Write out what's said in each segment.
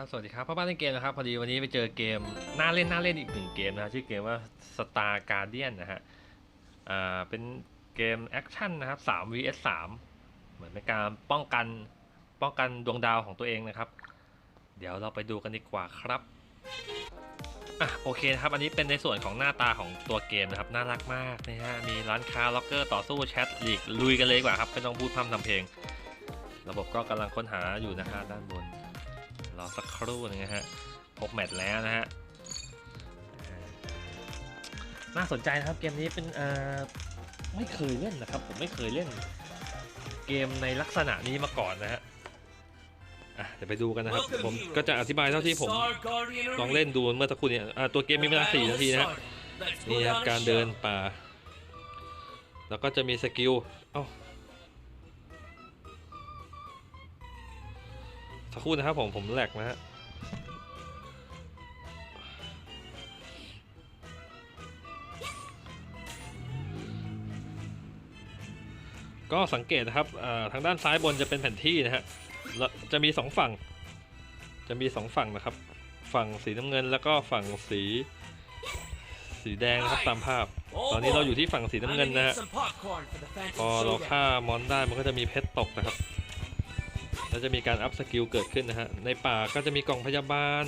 ครับ สวัสดีครับพ่อบ้านเล่นเกมนะครับ พอดีวันนี้ไปเจอเกมน่าเล่นน่าเล่นอีกหนึ่งเกมนะชื่อเกมว่า Star Guardian นะฮะ อ่า เป็นเกมแอคชั่นนะครับ3 vs 3เหมือนเป็นการป้องกันป้องกันดวงดาวของตัวเองนะครับ เดี๋ยวเราไปดูกันดีกว่าครับ อะโอเคนะครับ อันนี้เป็นในส่วนของหน้าตาของตัวเกมนะครับ น่ารักมากนะฮะ มีร้านค้าล็อกเกอร์ต่อสู้แชทลีกลุยกันเลยดีกว่าครับไม่ต้องพูดพร่ำทำเพลง ระบบก็กำลังค้นหาอยู่นะฮะด้านบน รอสักครู่หนึงนะฮะพบแมตช์แล้วนะฮะอ่าน่าสนใจนะครับเกมนี้เป็นเอ่อไม่เคยเล่นนะครับ ผมไม่เคยเล่น เกมในลักษณะนี้มาก่อนนะฮะอะเดี๋ยวไปดูกันนะครับ ผมก็จะอธิบายเท่าที่ผมลองเล่นดูเมื่อสักครู่เนี้อ่าตัวเกมมีเวลา4นาทีนะฮะนี่ครับการเดินป่า แล้วก็จะมีสกิลเอ้า สักครู่นะครับผมผมแหลกนะฮะก็สังเกตนะครับทางด้านซ้ายบนจะเป็นแผนที่นะฮะจะมีสองฝั่ง จะมีสองฝั่งนะครับ ฝั่งสีน้ำเงินแล้วก็ฝั่งสี สีแดงนะครับตามภาพ ตอนนี้เราอยู่ที่ฝั่งสีน้ำเงินนะฮะพอเราฆ่ามอนได้มันก็จะมีเพชรตกนะครับ แล้วจะมีการอัพสกิลเกิดขึ้นนะฮะ ในป่าก็จะมีกล่องพยาบาล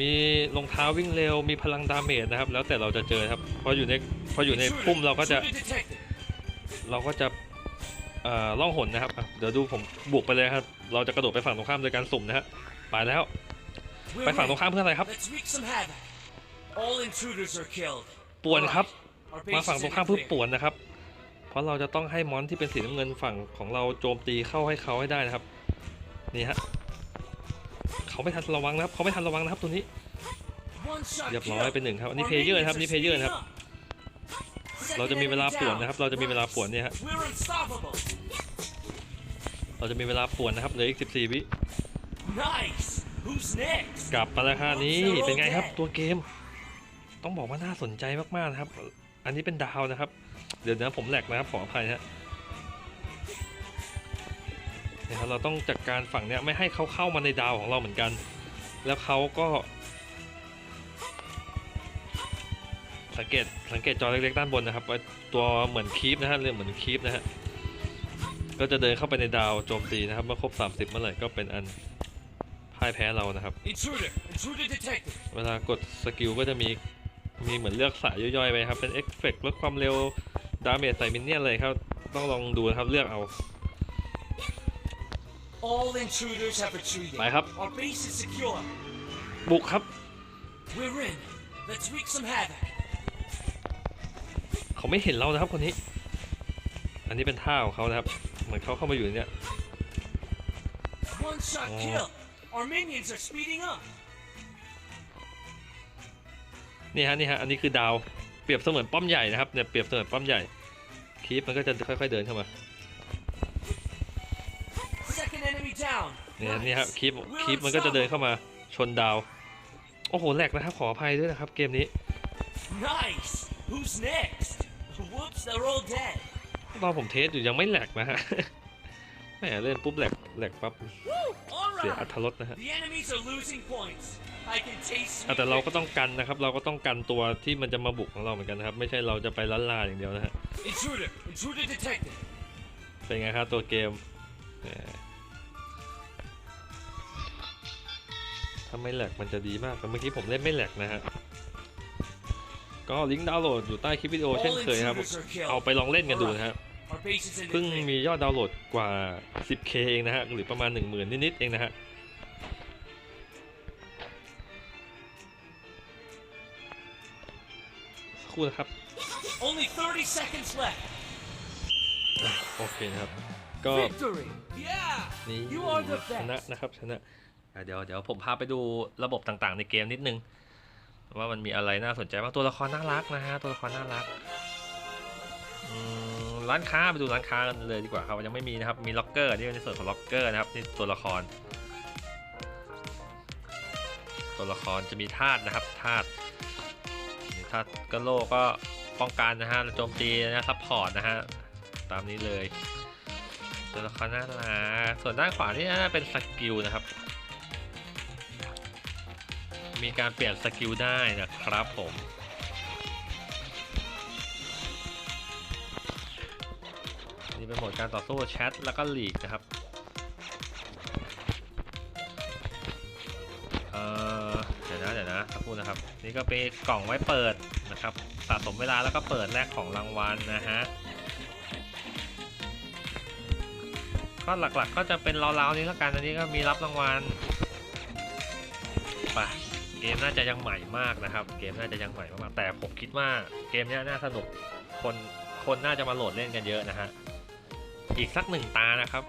มีรองเท้าวิ่งเร็ว มีพลังดาเมจนะครับ แล้วแต่เราจะเจอครับ พออยู่ในพออยู่ในพุ่มเราก็จะ เราก็จะเอ่อล่องหนนะครับอะเดี๋ยวดูผมบุกไปเลยครับ เราจะกระโดดไปฝั่งตรงข้ามโดยการสุ่มนะฮะ ไปแล้ว ไปฝั่งตรงข้ามเพื่ออะไรครับ ป่วนครับ มาฝั่งตรงข้ามเพื่อป่วนนะครับเพ ราะเราจะต้องให้มอนที่เป็นสีน้ำเงินฝั่งของเราโจมตีเข้าให้เขาให้ได้นะครับ นี่ฮะเขาไม่ทันระวังนะครับเขาไม่ทันระวังนะครับตัวนี้เรียบร้อยเป็นหนึ่งครับอันนี้เพเยอร์ครับนี่เพเยอร์ครับ เราจะมีเวลาป่วนนะครับ เราจะมีเวลาป่วนเนี่ยฮะเราจะมีเวลาป่วนนะครับเหลืออีก 14 วิกลับมาแล้วค่ะนี่เป็นไงครับตัวเกม ต้องบอกว่าน่าสนใจมากๆนะครับ อันนี้เป็นดาวนะครับ เดี๋ยวนะผมแหลกนะครับขออภัยฮะนะครับเราต้องจัดการฝั่งเนี้ยไม่ให้เขาเข้ามาในดาวของเราเหมือนกัน แล้วเขาก็ สังเกตสังเกตจอเล็กๆด้านบนนะครับว่าตัวเหมือนคีปนะฮะเรียกเหมือนคีปนะฮะก็จะเดินเข้าไปในดาวโจมตีนะครับเมื่อครบ 30 เมื่อไหร่ก็เป็นอันพ่ายแพ้เรานะครับ Intruder! Intruder detected! เวลากดสกิลก็จะมีมีเหมือนเลือกสายย่อยๆไปครับเป็นเอฟเฟกต์ลดความเร็ว ดาเมจใส่มินเนี่ยนเลยครับ ต้องลองดูนะครับเลือกเอา All intruders have retreated. ไปครับ Our base is secure. บุกครับ We're in. Let's wreak some havoc. เขาไม่เห็นเรานะครับคนนี้ อันนี้เป็นท่าของเขานะครับ เหมือนเขาเข้ามาอยู่ในเนี่ย One shot Oh. kill. Our minions are speeding up. นี่ฮะนี่ฮะอันนี้คือดาว เปรียบเสมือนป้อมใหญ่นะครับเนี่ยเปรียบเสมือนป้อมใหญ่ คีปมันก็จะค่อยๆเดินเข้ามา Second enemy down. เนี่ยนี่ครับ Nice. คีป We're คีปมันก็จะเดิน unstoppable. เข้ามาชนดาว โอ้โหแหลกนะครับขออภัยด้วยนะครับเกมนี้ Nice. Who's next? Whoops, they're all dead. ตอนผมเทสอยู่ยังไม่แหลกนะฮะแหมเล่นปุ๊บแหลกแหลกปั๊บ All เสียอั right. ธรสนะฮะ The enemies are losing points. I can taste อะ sweet แต่เราก็ victory. ต้องกันนะครับ เราก็ต้องกันตัวที่มันจะมาบุกของเราเหมือนกันนะครับ ไม่ใช่เราจะไปล้านลาอย่างเดียวนะฮะ Intruder! Intruder detected. เป็นไงครับตัวเกมแหมถ้าไม่แหลกมันจะดีมากแต่เมื่อกี้ผมเล่นไม่แหลกนะฮะ ก็ลิงก์ดาวน์โหลดอยู่ใต้คลิปวิดีโอเช่นเคยครับ intruders are เอา killed. ไปลองเล่นกันดูนะฮะ Our base is in เพิ่ง the clear. มียอดดาวน์โหลดกว่า 10k เองนะฮะ หรือประมาณ 10,000 นิดๆเองนะฮะ รู่นะครับ Only 30 seconds left. โอเคนะครับ ก็ Victory! Yeah! นี่ You are the ชนะ best. นะครับชนะอะเดี๋ยวเดี๋ยวผมพาไปดูระบบต่างๆ ในเกมนิดนึง ว่ามันมีอะไรน่าสนใจบ้างตัวละครน่ารักนะฮะตัวละครน่ารักอืมร้านค้าไปดูร้านค้ากันเลยดีกว่าครับยังไม่มีนะครับมีล็อกเกอร์นี่เป็นในส่วนของล็อกเกอร์นะครับนี่ตัวละคร ตัวละครจะมีธาตุนะครับธาตุนี่ธาตุ กะโลก็ป้องกันนะฮะโจมตีนะซัพพอร์ตนะฮะ ตามนี้เลยตัวละครน่ารักส่วนด้านขวานี่น่าจะเป็นสกิลนะครับ มีการเปลี่ยนสกิลได้นะครับผมนี่เป็นโหมดการต่อสู้แชทแล้วก็ลีกนะครับ นี่ก็เป็นกล่องไว้เปิดนะครับ สะสมเวลาแล้วก็เปิดแลกของรางวัลนะฮะก็หลักๆก็จะเป็นราวๆนี้แล้วกันอันนี้ก็มีรับรางวัลไปเกมน่าจะยังใหม่มากนะครับ เกมน่าจะยังใหม่มากแต่ผมคิดว่าเกมนี้น่าสนุกคนคนน่าจะมาโหลดเล่นกันเยอะนะฮะอีกสักหนึ่งตานะครับ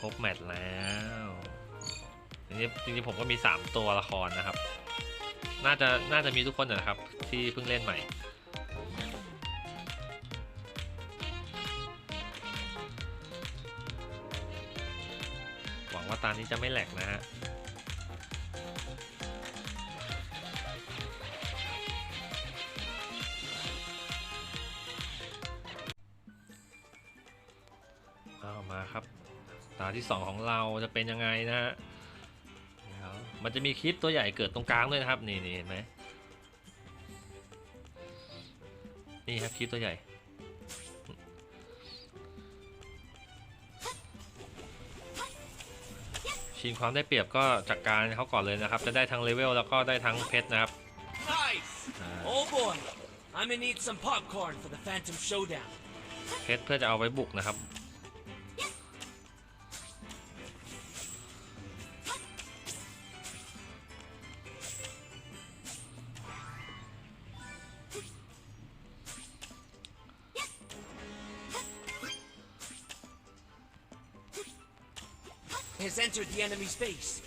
ครบแมตช์แล้ว จริงๆจริงๆผมก็มี 3 ตัวละครนะครับ น่าจะน่าจะมีทุกคนนะครับ ที่เพิ่งเล่นใหม่ หวังว่าตานี้จะไม่แหลกนะฮะเอามาครับ ตาที่ 2 ของเราจะเป็นยังไงนะฮะ มันจะมีคลิปตัวใหญ่เกิดตรงกลางด้วยนะครับ นี่นี่เห็นไหมนี่ครับคลิปตัวใหญ่ ชิงความได้เปรียบก็จากการเขาก่อนเลยนะครับ จะได้ทั้งเลเวลแล้วก็ได้ทั้งเพชรนะครับ Nice! อ่า Oh boy, I'm gonna need some popcorn for the Phantom Showdown. เพชรเพื่อจะเอาไว้บุกนะครับ has entered the enemy's base.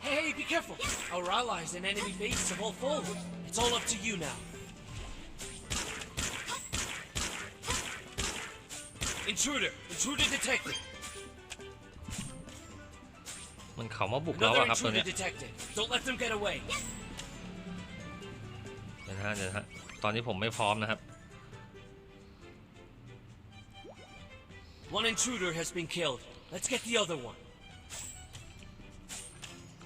Hey, be careful! Our allies and enemy base have all fallen. It's all up to you now. Intruder! Intruder detected! มันเขามาบุกเรา Another อะครับตัว intruder เนี้ย detected. Don't let them get away. เดี๋ยวนะฮะเดี๋ยวนะฮะตอนนี้ผมไม่พร้อมนะครับ One intruder has been killed. Let's get the other one.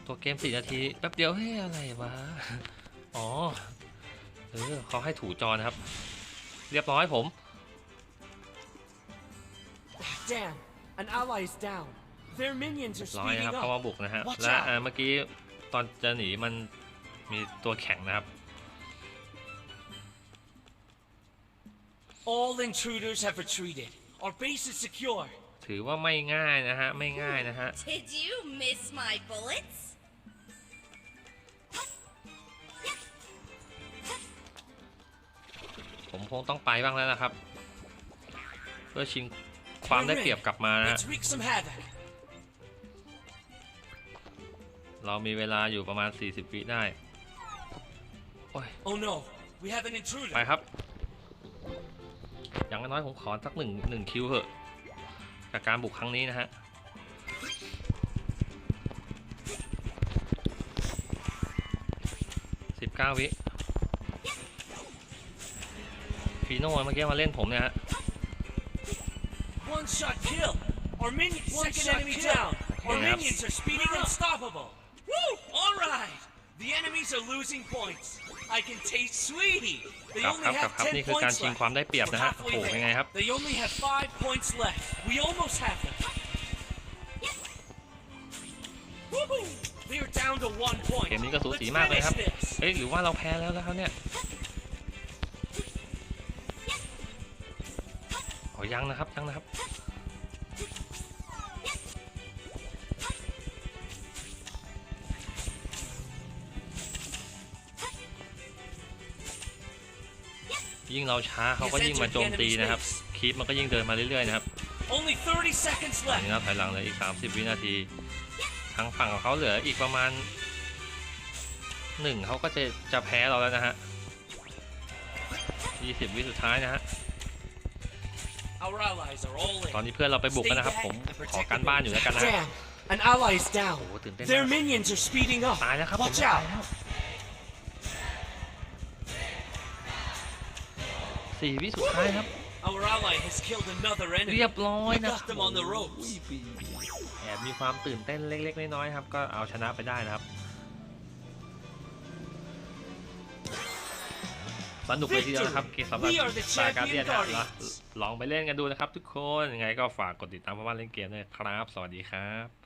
ตัวเกมสี่นาทีแป๊บเดียวเฮ้ยอะไรวะ อ๋อ เออเขาให้ถูจอนะครับ เรียบร้อยผม Damn, an ally is down. Their minions are ร้อยนะค speeding รับเขามา up. บุกนะฮะ Watch และ out อ่าเมื่อกี้ตอนจะหนีมันมีตัวแข็งนะครับ All intruders have retreated. Our base is secure. ถือว่าไม่ง่ายนะฮะ ไม่ง่ายนะฮะ Did you miss my bullets? ผมคงต้องไปบ้างแล้วนะครับ เพื่อชิงความได้เปรียบกลับมานะ เรามีเวลาอยู่ประมาณ 40 วิได้ โอ้ย Oh no, we have an intruder. ไปครับ อย่างน้อยๆผมขอสักหนึ่งหนึ่งคิวเถอะ จากการบุกครั้งนี้นะฮะ สิบเก้าวิฟีโน่เมื่อกี้มาเล่นผมเนี่ยฮะ One shot kill. Our minion, second enemy down. Our Yep. minions are speeding unstoppable. Woo! All right. The enemies are losing points. I can taste sweetie. They กลับ only ครับกลับ have ครับ ten นี่คือการ points ชิง left. ความได้เปรียบ We're นะฮะโอ้ halfway โหเป็นไง there. ครับ They only have five points left. We almost have them. Woo-hoo! They are down to one point. เกมนี้ก็สู Let's สีมากเลยครับ finish this. เฮ้ยหรือว่าเราแพ้แล้วนะครับเนี่ยโอ้ยังนะครับยังนะครับ ยิ่งเราช้าเขาก็ยิ่งมาโจมตีนะครับคีปมันก็ยิ่งเดินมาเรื่อยๆนะครับ Only 30 seconds ตอน left. นี้เราถอยหลังเหลยอีก 30 วินาที ทางฝั่งของเขาเหลืออีกประมาณหนึ่งเขาก็จะจะแพ้เราแล้วนะฮะ 20 วิสุดท้ายนะฮะ Our allies are all in. ตอนนี้เพื่อนเราไปบุกกันนะครับ ผมขอการบ้านอยู่แล้วกันนะฮะ Damn, An ally is โอ้ down. โหตื่นเต้น Their มาก minions are speeding up. ตายแล้วครับผม Watch ตาย out. สี่วิสุดท้ายครับ Our ally has killed another เรีย enemy. บร้อย We นะ got them on the ropes. แอบมีความตื่นเต้นเล็ก ๆ น้อยๆครับ ก็เอาชนะไปได้นะครับ สนุกเลยทีเดียวนะครับเกมสำหรับ We are the สตาร์การเดียน champion นะ guardians ลองไปเล่นกันดูนะครับ ทุกคนยังไงก็ฝากกดติดตามพ่อบ้านเล่นเกมด้วยครับ สวัสดีครับ